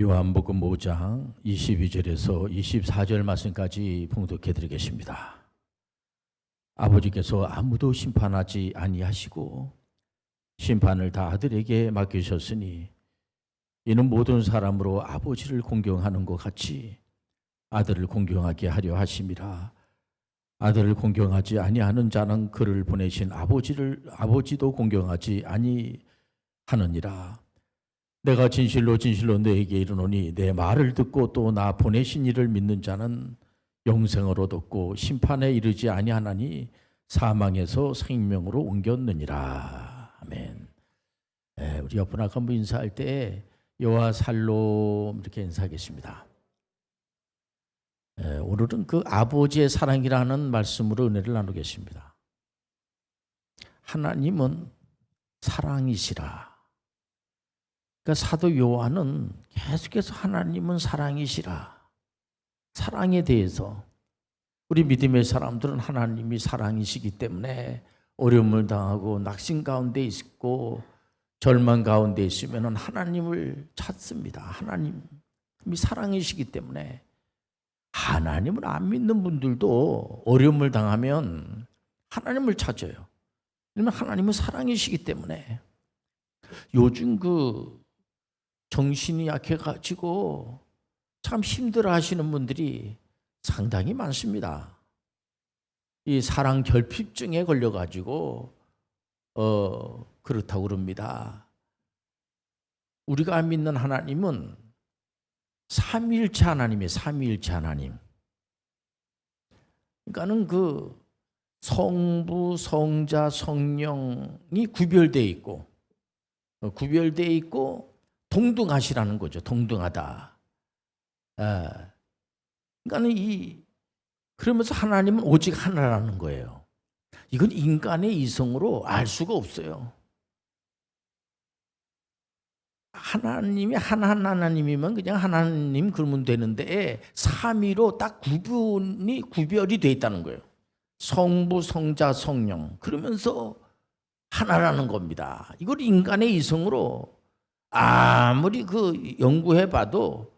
요한복음 5장 22절에서 24절 말씀까지 봉독해 드리겠습니다. 아버지께서 아무도 심판하지 아니하시고 심판을 다 아들에게 맡기셨으니 이는 모든 사람으로 아버지를 공경하는 것 같이 아들을 공경하게 하려 하심이라 아들을 공경하지 아니하는 자는 그를 보내신 아버지를 아버지도 공경하지 아니하느니라 내가 진실로 진실로 너에게 이르노니 내 말을 듣고 또 나 보내신 이를 믿는 자는 영생을 얻었고 심판에 이르지 아니하나니 사망에서 생명으로 옮겼느니라 아멘. 예, 우리 옆분 아까 인사할 때 여호와 살롬 이렇게 인사하겠습니다. 예, 오늘은 그 아버지의 사랑이라는 말씀으로 은혜를 나누겠습니다. 하나님은 사랑이시라. 그러니까 사도 요한은 계속해서 하나님은 사랑이시라. 사랑에 대해서 우리 믿음의 사람들은 하나님이 사랑이시기 때문에 어려움을 당하고 낙심 가운데 있고 절망 가운데 있으면 하나님을 찾습니다. 하나님이 사랑이시기 때문에 하나님을 안 믿는 분들도 어려움을 당하면 하나님을 찾아요. 왜냐면 하나님은 사랑이시기 때문에 요즘 그 정신이 약해가지고 참 힘들어 하시는 분들이 상당히 많습니다. 이 사랑 결핍증에 걸려가지고, 어, 그렇다고 그럽니다. 우리가 믿는 하나님은 삼위일체 하나님이에요. 삼위일체 하나님. 그러니까는 그 성부, 성자, 성령이 구별되어 있고, 어, 구별되어 있고, 동등하시라는 거죠. 동등하다. 예. 그러니까 이 그러면서 하나님은 오직 하나라는 거예요. 이건 인간의 이성으로 알 수가 없어요. 하나님이 하나한 하나님이면 그냥 하나님 그러면 되는데 삼위로 딱 구분이 구별이 돼 있다는 거예요. 성부, 성자, 성령 그러면서 하나라는 겁니다. 이걸 인간의 이성으로 아무리 그 연구해 봐도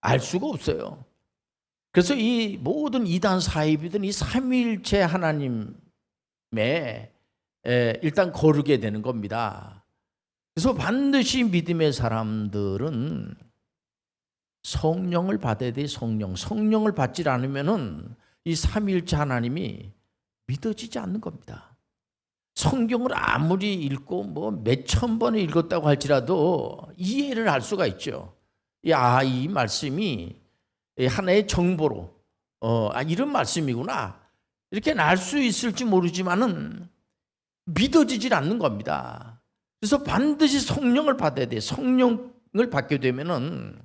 알 수가 없어요. 그래서 이 모든 이단 사입이든 이 삼위일체 하나님에 일단 거르게 되는 겁니다. 그래서 반드시 믿음의 사람들은 성령을 받아야 돼 성령. 성령을 받지 않으면은 이 삼위일체 하나님이 믿어지지 않는 겁니다. 성경을 아무리 읽고 뭐 몇천 번을 읽었다고 할지라도 이해를 할 수가 있죠. 야, 이 말씀이 하나의 정보로 어, 아, 이런 말씀이구나. 이렇게 알 수 있을지 모르지만은 믿어지질 않는 겁니다. 그래서 반드시 성령을 받아야 돼. 성령을 받게 되면은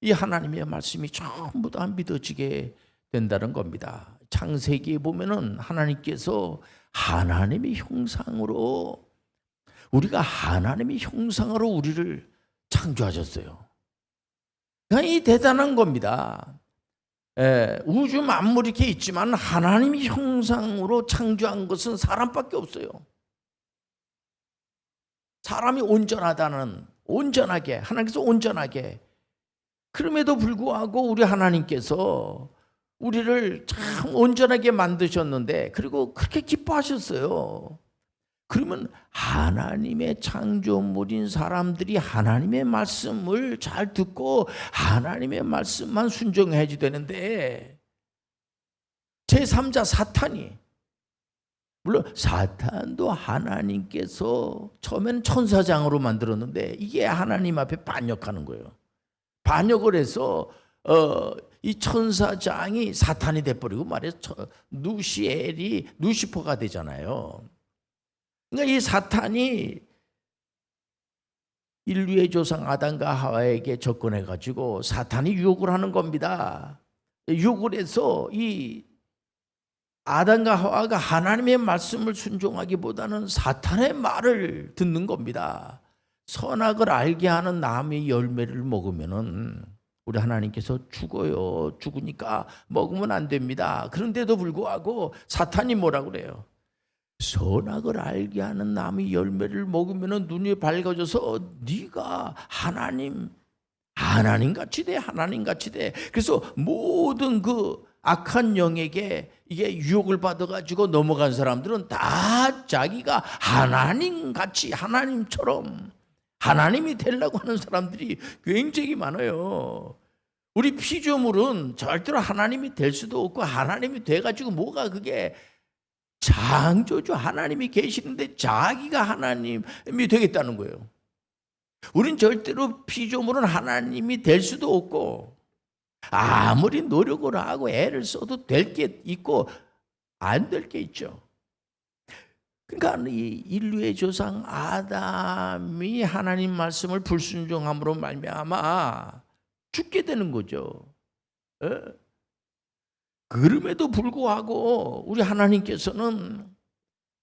이 하나님의 말씀이 전부 다 믿어지게 된다는 겁니다. 창세기에 보면은 하나님께서 하나님의 형상으로 우리가 하나님의 형상으로 우리를 창조하셨어요. 이 대단한 겁니다. 예, 우주 만물 이렇게 있지만 하나님의 형상으로 창조한 것은 사람밖에 없어요. 사람이 온전하다는 온전하게 하나님께서 온전하게 그럼에도 불구하고 우리 하나님께서 우리를 참 온전하게 만드셨는데 그리고 그렇게 기뻐하셨어요. 그러면 하나님의 창조물인 사람들이 하나님의 말씀을 잘 듣고 하나님의 말씀만 순종해야 되는데 제3자 사탄이 물론 사탄도 하나님께서 처음에는 천사장으로 만들었는데 이게 하나님 앞에 반역하는 거예요. 반역을 해서 어, 이 천사장이 사탄이 돼버리고 말해서 누시엘이 누시퍼가 되잖아요. 그러니까 이 사탄이 인류의 조상 아담과 하와에게 접근해 가지고 사탄이 유혹을 하는 겁니다. 유혹을 해서 이 아담과 하와가 하나님의 말씀을 순종하기보다는 사탄의 말을 듣는 겁니다. 선악을 알게 하는 나무의 열매를 먹으면은 우리 하나님께서 죽어요. 죽으니까 먹으면 안 됩니다. 그런데도 불구하고 사탄이 뭐라 그래요? 선악을 알게 하는 나무의 열매를 먹으면 눈이 밝아져서 네가 하나님 하나님 같이 돼, 하나님 같이 돼. 그래서 모든 그 악한 영에게 이게 유혹을 받아가지고 넘어간 사람들은 다 자기가 하나님 같이 하나님처럼 하나님이 되려고 하는 사람들이 굉장히 많아요. 우리 피조물은 절대로 하나님이 될 수도 없고 하나님이 돼가지고 뭐가 그게 창조주 하나님이 계시는데 자기가 하나님이 되겠다는 거예요. 우린 절대로 피조물은 하나님이 될 수도 없고 아무리 노력을 하고 애를 써도 될 게 있고 안 될 게 있죠. 그러니까 이 인류의 조상 아담이 하나님 말씀을 불순종함으로 말미암아 죽게 되는 거죠. 예? 그럼에도 불구하고 우리 하나님께서는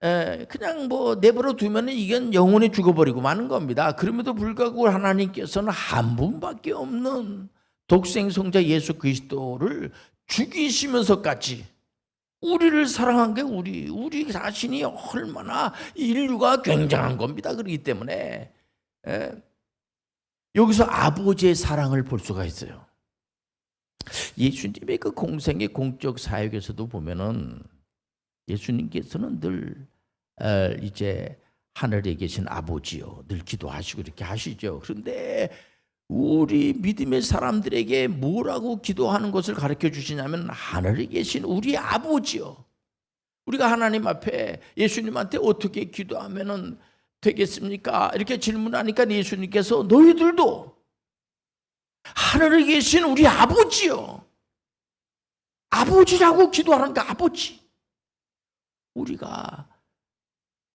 에, 그냥 뭐 내버려 두면 이건 영원히 죽어버리고 마는 겁니다. 그럼에도 불구하고 하나님께서는 한 분밖에 없는 독생 성자 예수 그리스도를 죽이시면서까지 우리를 사랑한 게 우리 우리 자신이 얼마나 인류가 굉장한 겁니다. 그렇기 때문에 에, 여기서 아버지의 사랑을 볼 수가 있어요. 예수님의 그 공생의 공적 사역에서도 보면은 예수님께서는 늘 어, 이제 하늘에 계신 아버지요 늘 기도하시고 이렇게 하시죠. 그런데 우리 믿음의 사람들에게 뭐라고 기도하는 것을 가르쳐 주시냐면 하늘에 계신 우리 아버지요. 우리가 하나님 앞에 예수님한테 어떻게 기도하면은 되겠습니까? 이렇게 질문하니까 예수님께서 너희들도 하늘에 계신 우리 아버지요. 아버지라고 기도하는 거 아버지. 우리가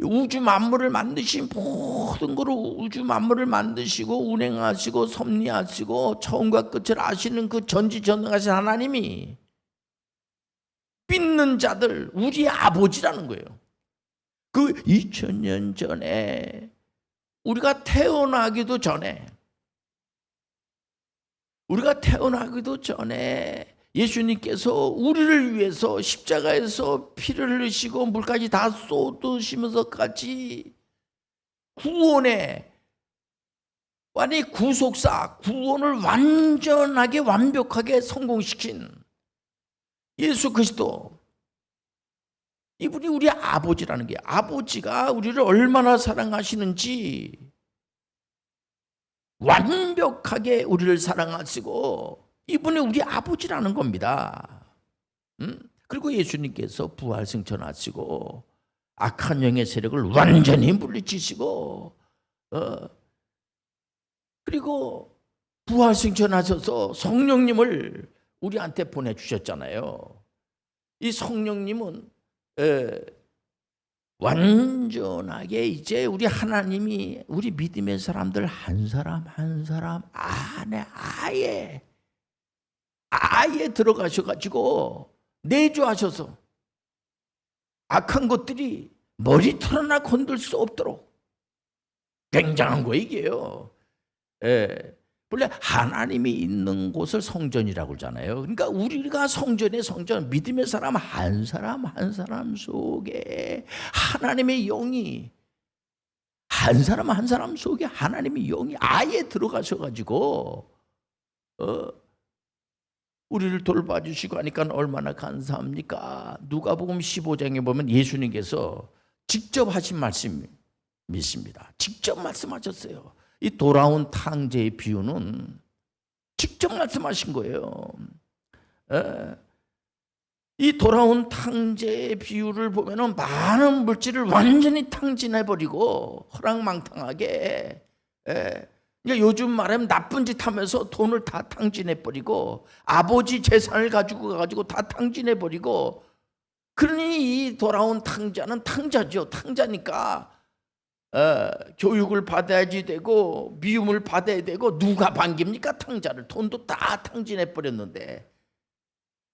우주 만물을 만드신 모든 거로 우주 만물을 만드시고 운행하시고 섭리하시고 처음과 끝을 아시는 그 전지전능하신 하나님이 믿는 자들 우리 아버지라는 거예요. 그 2000년 전에 우리가 태어나기도 전에 우리가 태어나기도 전에 예수님께서 우리를 위해서 십자가에서 피를 흘리시고 물까지 다 쏟으시면서까지 구원에 아니 구속사 구원을 완전하게 완벽하게 성공시킨 예수 그리스도. 이분이 우리 아버지라는 게 아버지가 우리를 얼마나 사랑하시는지 완벽하게 우리를 사랑하시고 이분이 우리 아버지라는 겁니다. 음? 그리고 예수님께서 부활 승천하시고 악한 영의 세력을 완전히 물리치시고 어, 그리고 부활 승천하셔서 성령님을 우리한테 보내주셨잖아요. 이 성령님은 에, 완전하게 이제 우리 하나님이 우리 믿음의 사람들 한 사람 한 사람 안에 아예 아예 들어가셔가지고 내주하셔서 악한 것들이 머리털 하나 건들 수 없도록 굉장한 거 이게요. 예. 원래 하나님이 있는 곳을 성전이라고 그러잖아요. 그러니까 우리가 성전의 성전, 믿음의 사람 한 사람 한 사람 속에 하나님의 영이 한 사람 한 사람 속에 하나님의 영이 아예 들어가셔가지고 어, 우리를 돌봐주시고 하니까 얼마나 감사합니까? 누가복음 15장에 보면 예수님께서 직접 하신 말씀 믿습니다. 직접 말씀하셨어요. 이 돌아온 탕제의 비유는 직접 말씀하신 거예요. 에. 이 돌아온 탕제의 비유를 보면은 많은 물질을 완전히 탕진해 버리고 허랑망탕하게 에. 그러니까 요즘 말하면 나쁜 짓 하면서 돈을 다 탕진해 버리고 아버지 재산을 가지고 가지고 다 탕진해 버리고 그러니 이 돌아온 탕자는 탕자죠. 탕자니까 어, 교육을 받아야지 되고 미움을 받아야 되고 누가 반깁니까 탕자를 돈도 다 탕진해 버렸는데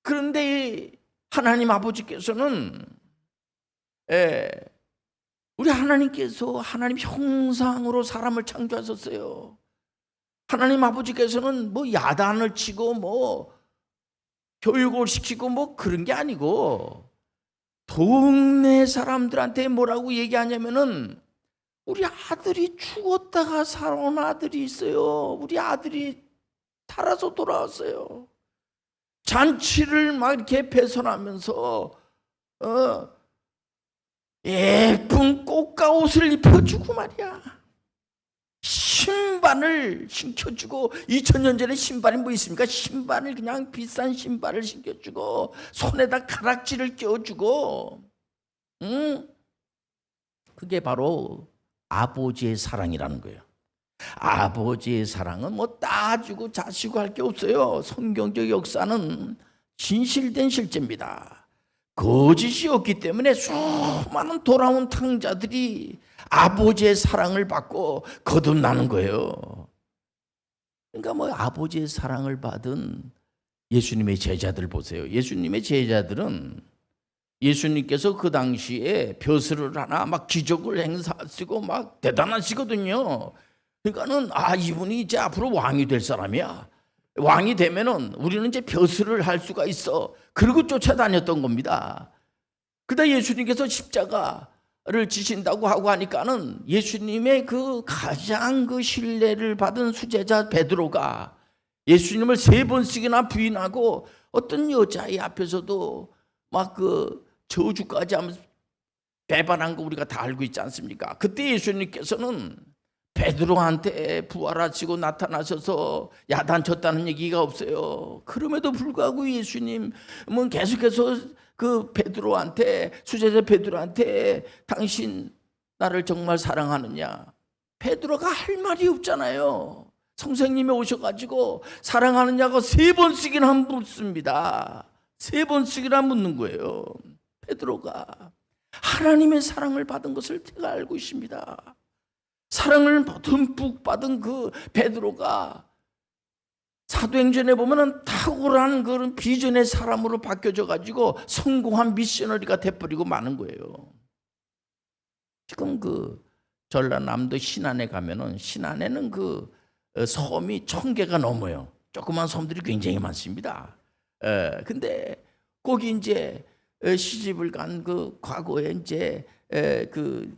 그런데 하나님 아버지께서는 에, 우리 하나님께서 하나님 형상으로 사람을 창조하셨어요. 하나님 아버지께서는 뭐 야단을 치고 뭐 교육을 시키고 뭐 그런 게 아니고 동네 사람들한테 뭐라고 얘기하냐면은 우리 아들이 죽었다가 살아온 아들이 있어요. 우리 아들이 달아서 돌아왔어요. 잔치를 막 이렇게 배선하면서 어 예쁜 꽃가 옷을 입혀주고 말이야. 신발을 신겨주고 2000년 전에 신발이 뭐 있습니까? 신발을 그냥 비싼 신발을 신겨주고 손에다 가락지를 껴주고 응? 그게 바로 아버지의 사랑이라는 거예요. 아버지의 사랑은 뭐 따지고 자시고 할 게 없어요. 성경적 역사는 진실된 실제입니다. 거짓이 없기 때문에 수많은 돌아온 탕자들이 아버지의 사랑을 받고 거듭나는 거예요. 그러니까 뭐 아버지의 사랑을 받은 예수님의 제자들 보세요. 예수님의 제자들은 예수님께서 그 당시에 벼슬을 하나 막 기적을 행사하시고 막 대단하시거든요. 그러니까는 아 이분이 이제 앞으로 왕이 될 사람이야. 왕이 되면은 우리는 이제 벼슬을 할 수가 있어. 그리고 쫓아다녔던 겁니다. 그다 예수님께서 십자가 를 지신다고 하고 하니까는 예수님의 그 가장 그 신뢰를 받은 수제자 베드로가 예수님을 세 번씩이나 부인하고 어떤 여자의 앞에서도 막 그 저주까지 하면서 배반한 거 우리가 다 알고 있지 않습니까? 그때 예수님께서는 베드로한테 부활하시고 나타나셔서 야단쳤다는 얘기가 없어요. 그럼에도 불구하고 예수님은 계속해서 그 베드로한테 수제자 베드로한테 당신 나를 정말 사랑하느냐? 베드로가 할 말이 없잖아요. 성생님이 오셔가지고 사랑하느냐고 세 번씩이나 묻습니다. 세 번씩이나 묻는 거예요. 베드로가 하나님의 사랑을 받은 것을 제가 알고 있습니다. 사랑을 듬뿍 받은 그 베드로가 사도행전에 보면은 탁월한 그런 비전의 사람으로 바뀌어져 가지고 성공한 미셔너리가 돼버리고 마는 거예요. 지금 그 전라남도 신안에 가면은 신안에는 그 어, 섬이 천 개가 넘어요. 조그만 섬들이 굉장히 많습니다. 에, 근데 거기 이제 어, 시집을 간 그 과거에 이제 에, 그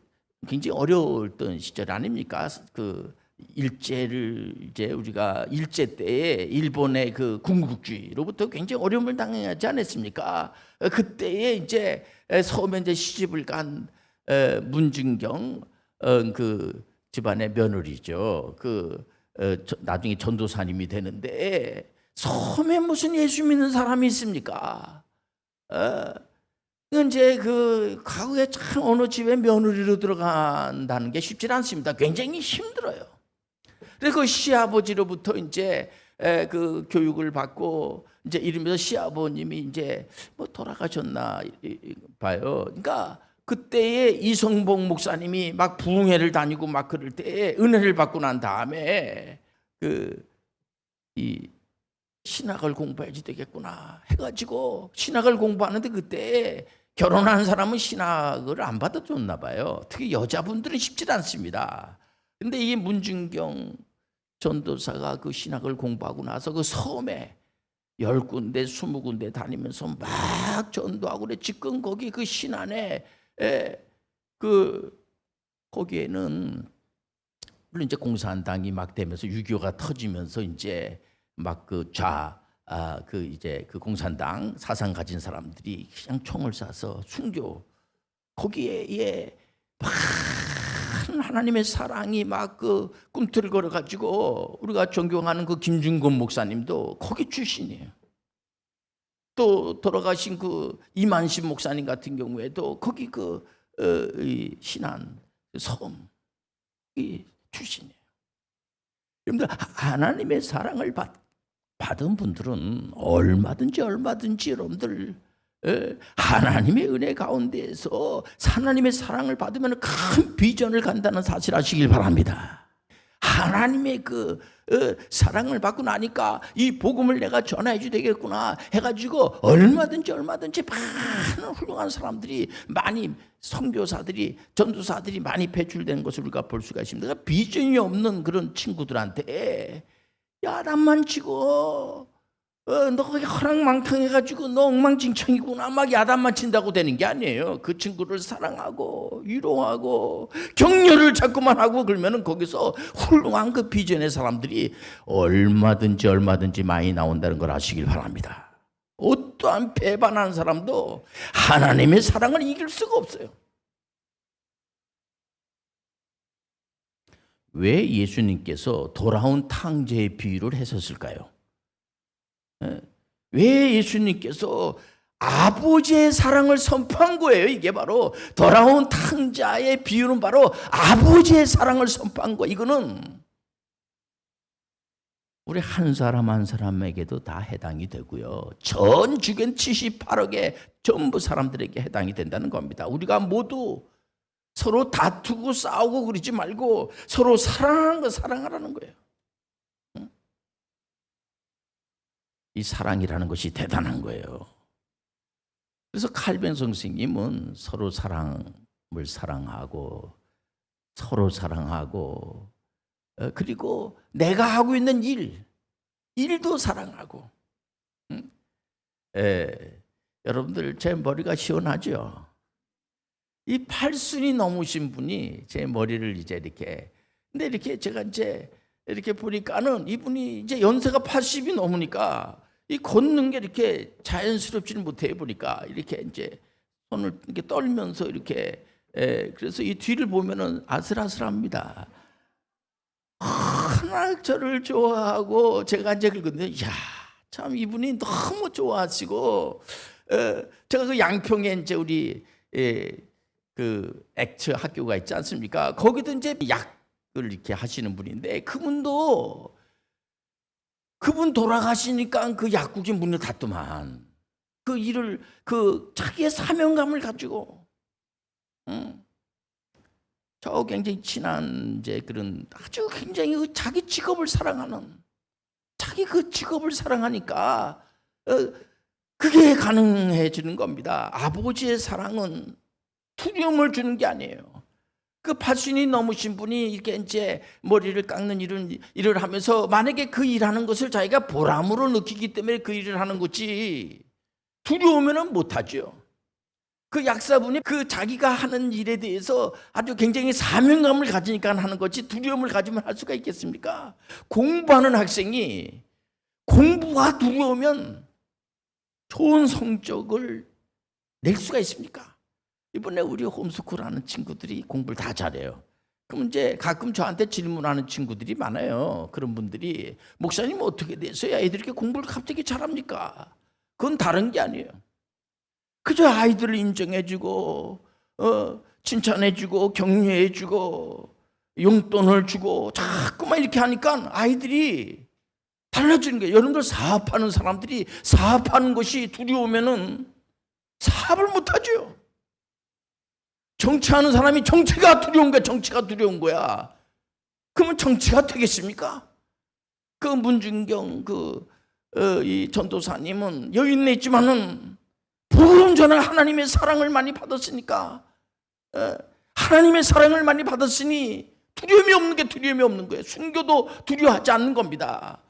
굉장히 어려웠던 시절 아닙니까? 그 일제를 이제 우리가 일제 때에 일본의 그 군국주의로부터 굉장히 어려움을 당하지 않았습니까? 어, 그때에 이제 섬에 이제 시집을 간 에, 문준경 어, 그 집안의 며느리죠. 그 어, 저- 나중에 전도사님이 되는데 섬에 무슨 예수 믿는 사람이 있습니까? 어, 이제 그 과거에 참 어느 집에 며느리로 들어간다는 게 쉽지 않습니다. 굉장히 힘들어요. 그래서 그 시아버지로부터 이제 에, 그 교육을 받고 이제 이러면서 시아버님이 이제 뭐 돌아가셨나 봐요. 그러니까 그때에 이성복 목사님이 막 부흥회를 다니고 막 그럴 때 은혜를 받고 난 다음에 그 이 신학을 공부해야지 되겠구나 해가지고 신학을 공부하는데 그때 결혼한 사람은 신학을 안 받아줬나 봐요. 특히 여자분들은 쉽지 않습니다. 근데 이 문준경 전도사가 그 신학을 공부하고 나서 그 섬에 열 군데, 스무 군데 다니면서 막 전도하고 그래. 지금 거기 그 신안에 에, 그 거기에는 물론 이제 공산당이 막 되면서 6.25가 터지면서 이제 막 그 좌, 아, 그 이제 그 공산당 사상 가진 사람들이 그냥 총을 쏴서 순교 거기에 예, 많은 하나님의 사랑이 막 그 꿈틀거려 가지고 우리가 존경하는 그 김준곤 목사님도 거기 출신이에요. 또 돌아가신 그 이만신 목사님 같은 경우에도 거기 그 어, 이 신안 섬이 출신이에요. 여러분들 하나님의 사랑을 받, 받은 분들은 얼마든지 얼마든지 여러분들 예, 하나님의 은혜 가운데에서 하나님의 사랑을 받으면 큰 비전을 간다는 사실 아시길 바랍니다. 하나님의 그 어, 사랑을 받고 나니까 이 복음을 내가 전해야지 되겠구나 해가지고 얼마든지 얼마든지 많은 훌륭한 사람들이 많이 선교사들이 전도사들이 많이 배출되는 것을 우리가 볼 수가 있습니다. 그러니까 비전이 없는 그런 친구들한테 야단만 치고 어, 너 거기 허랑망탕해가지고 너 엉망진창이구나 막 야단만 친다고 되는 게 아니에요. 그 친구를 사랑하고 위로하고 격려를 자꾸만 하고 그러면은 거기서 훌륭한 그 비전의 사람들이 얼마든지 얼마든지 많이 나온다는 걸 아시길 바랍니다. 어떠한 배반하는 사람도 하나님의 사랑을 이길 수가 없어요. 왜 예수님께서 돌아온 탕제의 비유를 하셨을까요? 예? 왜 예수님께서 아버지의 사랑을 선포한 거예요. 이게 바로 돌아온 탕자의 비유는 바로 아버지의 사랑을 선포한 거. 이거는 우리 한 사람 한 사람에게도 다 해당이 되고요. 전 주변 78억의 전부 사람들에게 해당이 된다는 겁니다. 우리가 모두 서로 다투고 싸우고 그러지 말고 서로 사랑하는 거 사랑하라는 거예요. 응? 이 사랑이라는 것이 대단한 거예요. 그래서 칼빈 선생님은 서로 사랑을 사랑하고 서로 사랑하고 어, 그리고 내가 하고 있는 일 일도 사랑하고 응? 에, 여러분들 제 머리가 시원하죠? 이 팔순이 넘으신 분이 제 머리를 이제 이렇게 근데 이렇게 제가 이제 이렇게 보니까는 이분이 이제 연세가 80이 넘으니까 이 걷는 게 이렇게 자연스럽지는 못해 보니까 이렇게 이제 손을 이렇게 떨면서 이렇게 에, 그래서 이 뒤를 보면은 아슬아슬합니다. 하나 저를 좋아하고 제가 이제 긁었는데 야참 이분이 너무 좋아하시고 에, 제가 그 양평에 이제 우리 에, 그 액처 학교가 있지 않습니까? 거기도 이제 약을 이렇게 하시는 분인데 그분도 그분 돌아가시니까 그 약국이 문을 닫더만 그 일을 그 자기의 사명감을 가지고 응. 저 굉장히 친한 이제 그런 아주 굉장히 그 자기 직업을 사랑하는 자기 그 직업을 사랑하니까 어, 그게 가능해지는 겁니다. 아버지의 사랑은 두려움을 주는 게 아니에요. 그 팔순이 넘으신 분이 이렇게 이제 머리를 깎는 일은 일을 하면서 만약에 그 일하는 것을 자기가 보람으로 느끼기 때문에 그 일을 하는 거지 두려우면은 못하죠. 그 약사분이 그 자기가 하는 일에 대해서 아주 굉장히 사명감을 가지니까 하는 거지 두려움을 가지면 할 수가 있겠습니까? 공부하는 학생이 공부가 두려우면 좋은 성적을 낼 수가 있습니까? 이번에 우리 홈스쿨 하는 친구들이 공부를 다 잘해요. 그럼 이제 가끔 저한테 질문하는 친구들이 많아요. 그런 분들이 목사님 어떻게 돼서야 애들이 이렇게 공부를 갑자기 잘합니까? 그건 다른 게 아니에요. 그저 아이들을 인정해주고 어, 칭찬해주고 격려해주고 용돈을 주고 자꾸만 이렇게 하니까 아이들이 달라지는 거예요. 여러분들 사업하는 사람들이 사업하는 것이 두려우면은 사업을 못하죠. 정치하는 사람이 정치가 두려운 거야. 정치가 두려운 거야. 그러면 정치가 되겠습니까? 그 문준경 그 어, 이 전도사님은 여인네 있지만은 부름전에 하나님의 사랑을 많이 받았으니까 어, 하나님의 사랑을 많이 받았으니 두려움이 없는 게 두려움이 없는 거예요. 순교도 두려워하지 않는 겁니다.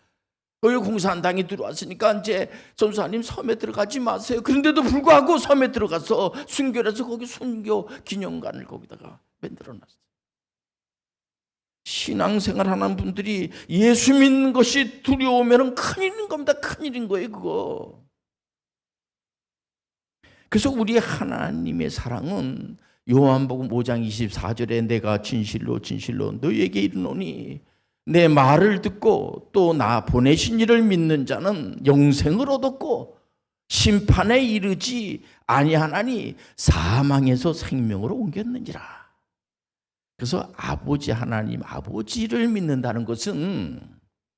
공산당이 들어왔으니까 이제 전사님 섬에 들어가지 마세요. 그런데도 불구하고 섬에 들어가서 순교를 해서 거기 순교 기념관을 거기다가 만들어 놨어요. 신앙생활 하는 분들이 예수 믿는 것이 두려우면 큰일인 겁니다. 큰일인 거예요, 그거. 그래서 우리 하나님의 사랑은 요한복음 5장 24절에 내가 진실로 진실로 너희에게 이르노니 내 말을 듣고 또 나 보내신 이를 믿는 자는 영생을 얻었고 심판에 이르지 아니하나니 사망에서 생명으로 옮겼는지라. 그래서 아버지 하나님 아버지를 믿는다는 것은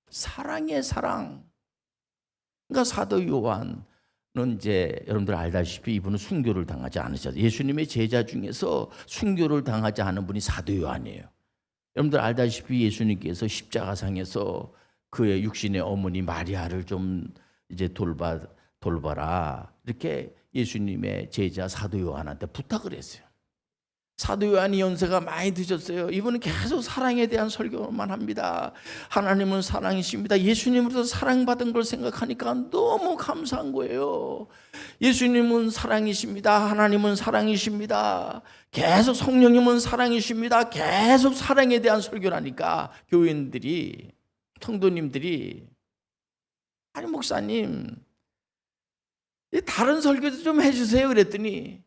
사랑의 사랑. 그러니까 사도 요한은 이제 여러분들 알다시피 이분은 순교를 당하지 않으셨어요. 예수님의 제자 중에서 순교를 당하지 않은 분이 사도 요한이에요. 여러분들 알다시피 예수님께서 십자가상에서 그의 육신의 어머니 마리아를 좀 이제 돌봐 돌봐라 이렇게 예수님의 제자 사도 요한한테 부탁을 했어요. 사도 요한이 연세가 많이 드셨어요. 이분은 계속 사랑에 대한 설교만 합니다. 하나님은 사랑이십니다. 예수님으로서 사랑받은 걸 생각하니까 너무 감사한 거예요. 예수님은 사랑이십니다. 하나님은 사랑이십니다. 계속 성령님은 사랑이십니다. 계속 사랑에 대한 설교를 하니까 교인들이 성도님들이 아니 목사님 이 다른 설교도 좀 해주세요 그랬더니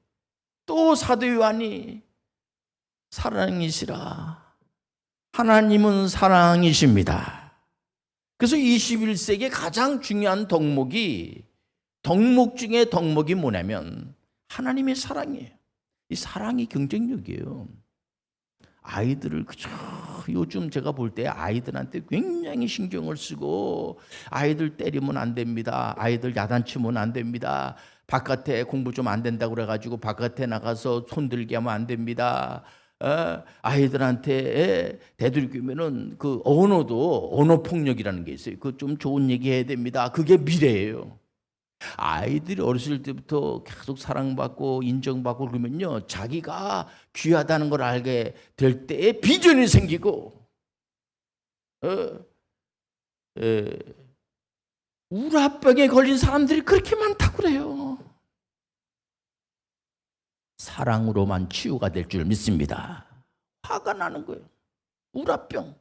또 사도 요한이 사랑이시라 하나님은 사랑이십니다 그래서 21세기의 가장 중요한 덕목이 덕목 중에 덕목이 뭐냐면 하나님의 사랑이에요 이 사랑이 경쟁력이에요 아이들을 그저 요즘 제가 볼 때 아이들한테 굉장히 신경을 쓰고 아이들 때리면 안 됩니다. 아이들 야단치면 안 됩니다. 바깥에 공부 좀 안 된다고 그래가지고 바깥에 나가서 손들게 하면 안 됩니다. 어, 아이들한테 대들기면은 그 언어도 언어 폭력이라는 게 있어요. 그 좀 좋은 얘기 해야 됩니다. 그게 미래예요. 아이들이 어렸을 때부터 계속 사랑받고 인정받고 그러면요 자기가 귀하다는 걸 알게 될 때에 비전이 생기고 어, 에, 우라병에 걸린 사람들이 그렇게 많다고 그래요 사랑으로만 치유가 될 줄 믿습니다. 화가 나는 거예요. 우라병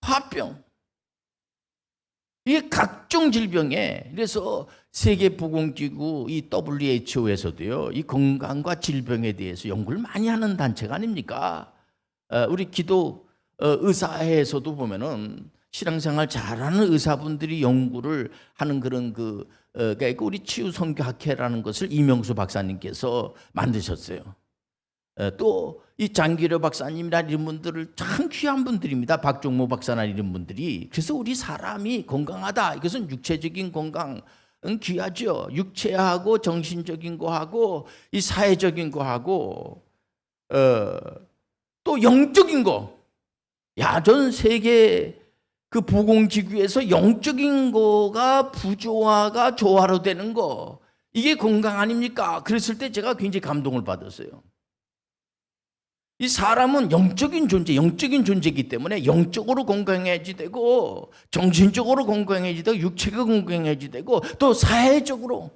화병. 이게 각종 질병에 그래서 세계보건기구 이 WHO에서도요 이 건강과 질병에 대해서 연구를 많이 하는 단체가 아닙니까? 어, 우리 기도 어, 의사회에서도 보면은 신앙생활 잘하는 의사분들이 연구를 하는 그런 그 어, 그러니까 우리 치유 선교학회라는 것을 이명수 박사님께서 만드셨어요. 또 이 장기려 박사님이나 이런 분들을 참 귀한 분들입니다. 박종모 박사나 이런 분들이. 그래서 우리 사람이 건강하다. 이것은 육체적인 건강. 은 귀하죠. 육체하고 정신적인 거하고 이 사회적인 거하고 어, 또 영적인 거. 야, 전 세계 그 부공지구에서 영적인 거가 부조화가 조화로 되는 거. 이게 건강 아닙니까? 그랬을 때 제가 굉장히 감동을 받았어요. 이 사람은 영적인 존재, 영적인 존재이기 때문에 영적으로 건강해야지 되고 정신적으로 건강해야지 되고 육체가 건강해야지 되고 또 사회적으로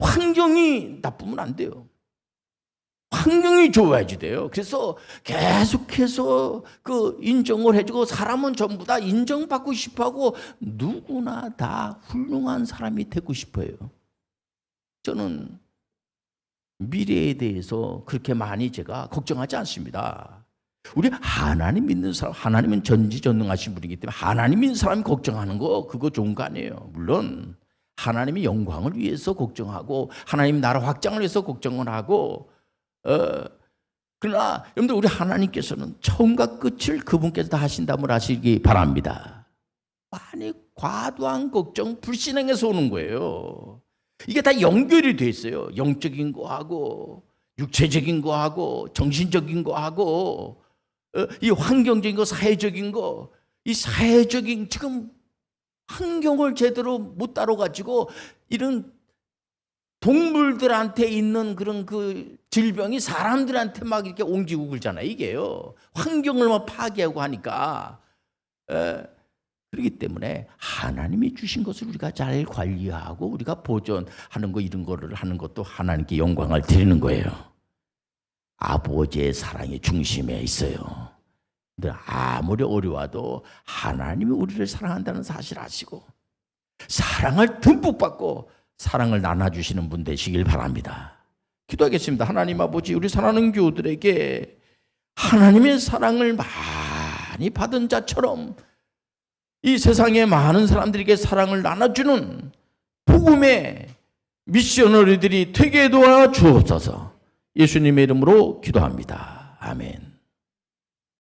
환경이 나쁘면 안 돼요. 환경이 좋아야지 돼요. 그래서 계속해서 그 인정을 해주고 사람은 전부 다 인정받고 싶어하고 누구나 다 훌륭한 사람이 되고 싶어요. 저는 미래에 대해서 그렇게 많이 제가 걱정하지 않습니다. 우리 하나님 믿는 사람, 하나님은 전지전능하신 분이기 때문에 하나님 믿는 사람이 걱정하는 거 그거 좋은 거 아니에요. 물론 하나님의 영광을 위해서 걱정하고 하나님 나라 확장을 위해서 걱정을 하고 어, 그러나 여러분들 우리 하나님께서는 처음과 끝을 그분께서 다 하신다면 하시기 바랍니다. 많이 과도한 걱정, 불신앙에서 오는 거예요. 이게 다 연결이 돼 있어요. 영적인 거하고 육체적인 거하고 정신적인 거하고 어, 이 환경적인 거, 사회적인 거, 이 사회적인 지금 환경을 제대로 못 다뤄가지고 이런 동물들한테 있는 그런 그 질병이 사람들한테 막 이렇게 옮기고 그러잖아요. 이게요. 환경을 막 파괴하고 하니까. 에, 그렇기 때문에 하나님이 주신 것을 우리가 잘 관리하고 우리가 보존하는 거 이런 거를 하는 것도 하나님께 영광을 드리는 거예요. 아버지의 사랑이 중심에 있어요. 근데 아무리 어려워도 하나님이 우리를 사랑한다는 사실 아시고 사랑을 듬뿍 받고 사랑을 나눠주시는 분 되시길 바랍니다. 기도하겠습니다. 하나님 아버지 우리 사랑하는 교우들에게 하나님의 사랑을 많이 받은 자처럼 이 세상에 많은 사람들에게 사랑을 나눠주는 복음의 미셔너리들이 되게 도와 주옵소서 예수님의 이름으로 기도합니다. 아멘.